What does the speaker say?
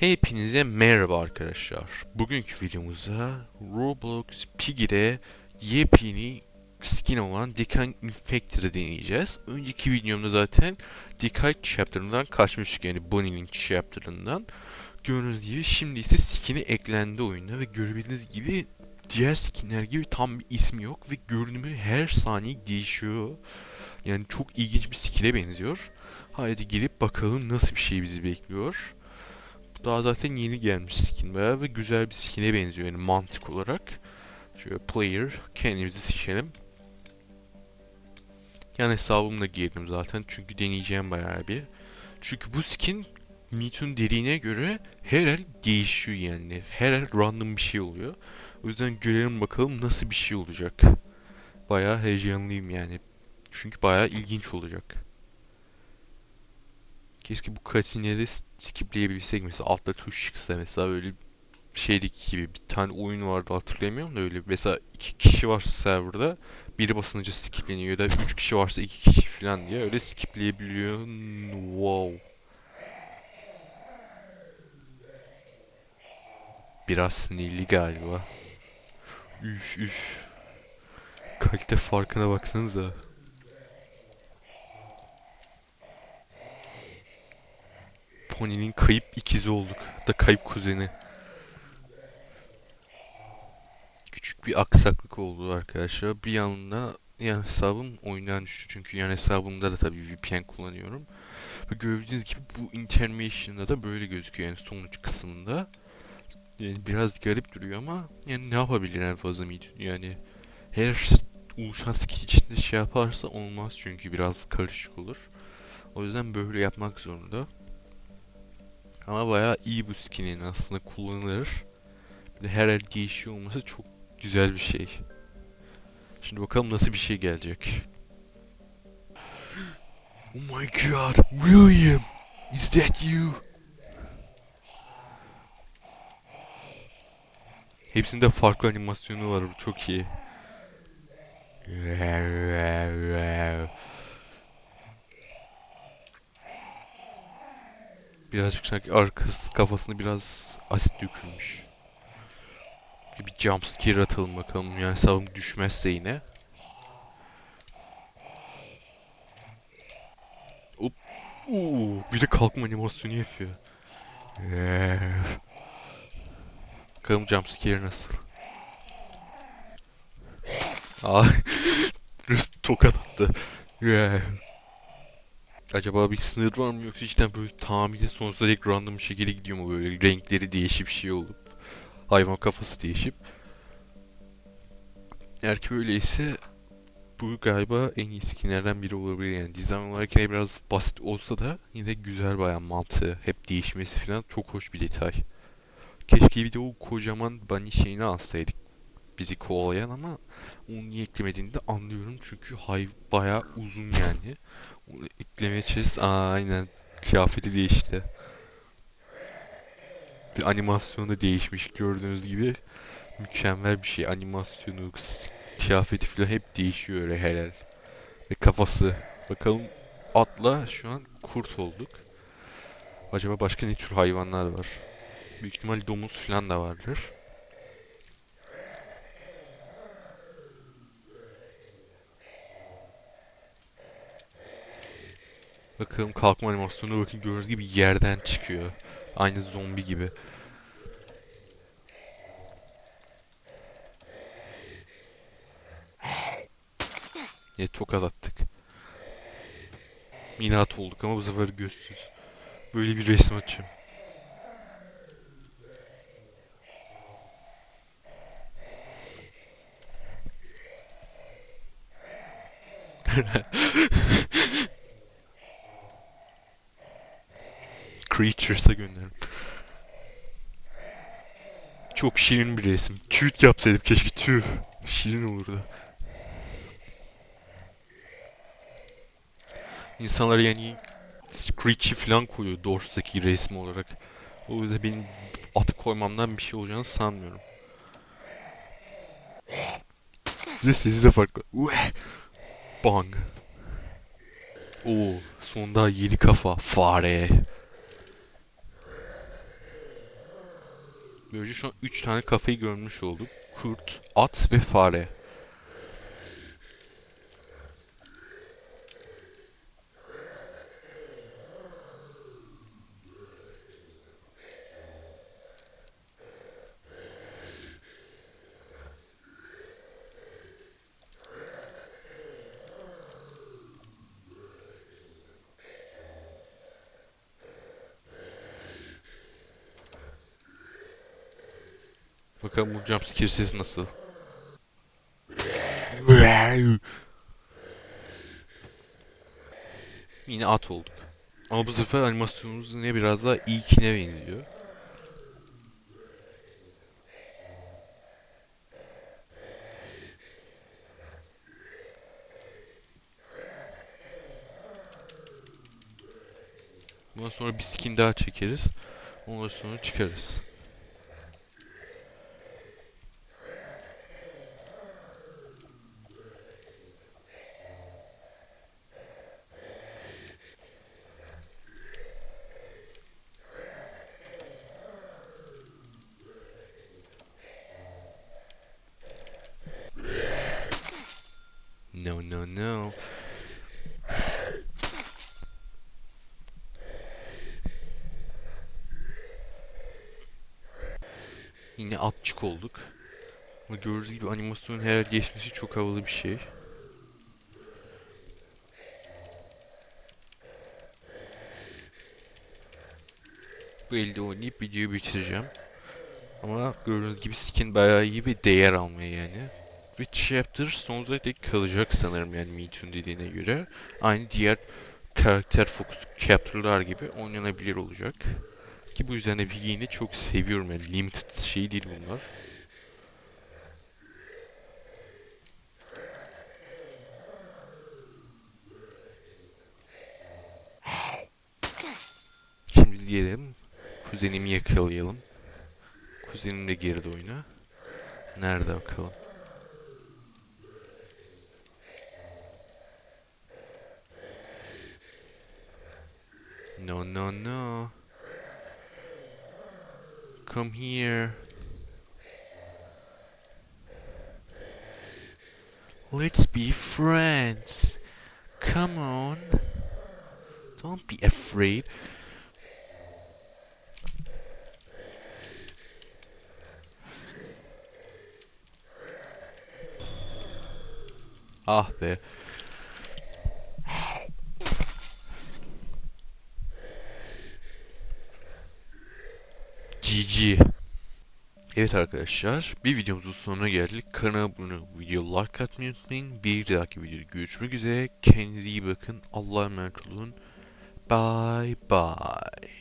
Hepinize merhaba arkadaşlar. Bugünkü videomuzda Roblox Piggy'de yepyeni skin olan Decay Infector'ı deneyeceğiz. Önceki videomda zaten Decay Chapter'ından kaçmıştık yani Bonnie'nin Chapter'ından. Gördüğünüz gibi şimdi ise skin'i eklendi oyuna ve görebildiğiniz gibi diğer skinler gibi tam bir ismi yok ve görünümü her saniye değişiyor. Yani çok ilginç bir skin'e benziyor. Haydi girip bakalım nasıl bir şey bizi bekliyor. Daha zaten yeni gelmiş skin bayağı ve güzel bir skin'e benziyor yani mantık olarak. Şöyle player kendimizi seçelim. Yani hesabımla girdim zaten çünkü deneyeceğim bayağı bir. Çünkü bu skin Meet'un dediğine göre her el değişiyor yani. Her el random bir şey oluyor. O yüzden görelim bakalım nasıl bir şey olacak. Bayağı heyecanlıyım yani. Çünkü bayağı ilginç olacak. Keşke bu cutscene'leri skipleyebilsek mesela altta tuş çıksa mesela öyle şeydeki gibi bir tane oyun vardı hatırlayamıyorum da öyle mesela iki kişi varsa serverda biri basınca skipleniyor ya da üç kişi varsa iki kişi falan diye öyle skipleyebiliyor. Wow. Biraz sinirli galiba. Üf üf. Kalite farkına baksanıza. Pony'nin kayıp ikizi olduk. Da kayıp kuzeni. Küçük bir aksaklık oldu arkadaşlar. Bir yandan yan hesabım oyundan düştü. Çünkü yan hesabımda da tabii VPN kullanıyorum. Ve gördüğünüz gibi bu intermission'da da böyle gözüküyor yani sonuç kısmında. Yani biraz garip duruyor ama yani ne yapabilir en fazla yani her oluşan skill içinde şey yaparsa olmaz çünkü biraz karışık olur. O yüzden böyle yapmak zorunda. Ama bayağı iyi bu skinin aslında kullanılır. Bir de her el değişiyor olması çok güzel bir şey. Şimdi bakalım nasıl bir şey gelecek. Oh my god, William! Is that you? Hepsinde farklı animasyonu var, bu çok iyi. Birazcık sanki arkası kafasına biraz asit dökülmüş. Bir jump scare atalım bakalım yani sağım düşmezse yine. Hop. Oo, bir de kalkma animasyonu yapıyor. Bakalım jump scare nasıl. Aa, tokat attı. Acaba bir sınır var mı yoksa cidden böyle tamamıyla sonsuza dek random bir şekilde gidiyor mu böyle? Renkleri değişip şey olup hayvan kafası değişip. Eğer ki öyleyse bu galiba en iyi skinlerden biri olabilir. Yani dizayn olarak yine biraz basit olsa da yine güzel bayağı mantığı hep değişmesi falan çok hoş bir detay. Keşke bir de o kocaman bunny şeyini alsaydık bizi kovalayan ama onu niye eklemediğini de anlıyorum çünkü hay bayağı uzun yani. Onu çalış... Aa, aynen. Kıyafeti değişti. Bir animasyonu da değişmiş gördüğünüz gibi. Mükemmel bir şey. Animasyonu, kıyafeti falan hep değişiyor öyle helal. Ve kafası. Bakalım atla şu an kurt olduk. Acaba başka ne tür hayvanlar var? Büyük ihtimal domuz falan da vardır. Bakalım kalkma animasyonu bakın gördüğünüz gibi yerden çıkıyor. Aynı zombi gibi. Ya çok az attık. Minat olduk ama bu sefer gözsüz. Böyle bir resim açayım. Creatures'a gönderin. Çok şirin bir resim. Cute yapsaydım keşke tüh. Şirin olurdu. İnsanlar yani Screechy falan koyuyor Doors'taki resmi olarak. O yüzden benim atı koymamdan bir şey olacağını sanmıyorum. Size sesi de farklı. Ueh! Bang. Oo, sonunda yedi kafa fare. Böylece şu an 3 tane kafayı görmüş olduk. Kurt, at ve fare. Bakalım bu jumpscare sesi nasıl? Yine at olduk. Ama bu sefer animasyonumuz yine biraz daha ilkine benziyor. Bundan sonra bir skin daha çekeriz. Ondan sonra çıkarız. No, no, no. Yine atçık olduk. Ama gördüğünüz gibi animasyonun her geçmesi çok havalı bir şey. Bu elde oynayıp videoyu bitireceğim. Ama gördüğünüz gibi skin bayağı iyi bir değer almaya yani. Ve chapter sonsuza dek kalacak sanırım yani Meetun dediğine göre. Aynı diğer karakter fokus chapter'lar gibi oynanabilir olacak. Ki bu yüzden de Vigi'yi çok seviyorum yani limited şey değil bunlar. Şimdi diyelim kuzenimi yakalayalım. Kuzenim de girdi oyuna. Nerede bakalım? No, no, no. Come here. Let's be friends. Come on. Don't be afraid. Ah be. GG. Evet arkadaşlar, bir videomuzun sonuna geldik. Kanala abone video like atmayı unutmayın. Bir dahaki videoda görüşmek üzere. Kendinize iyi bakın. Allah'a emanet olun. Bye bye.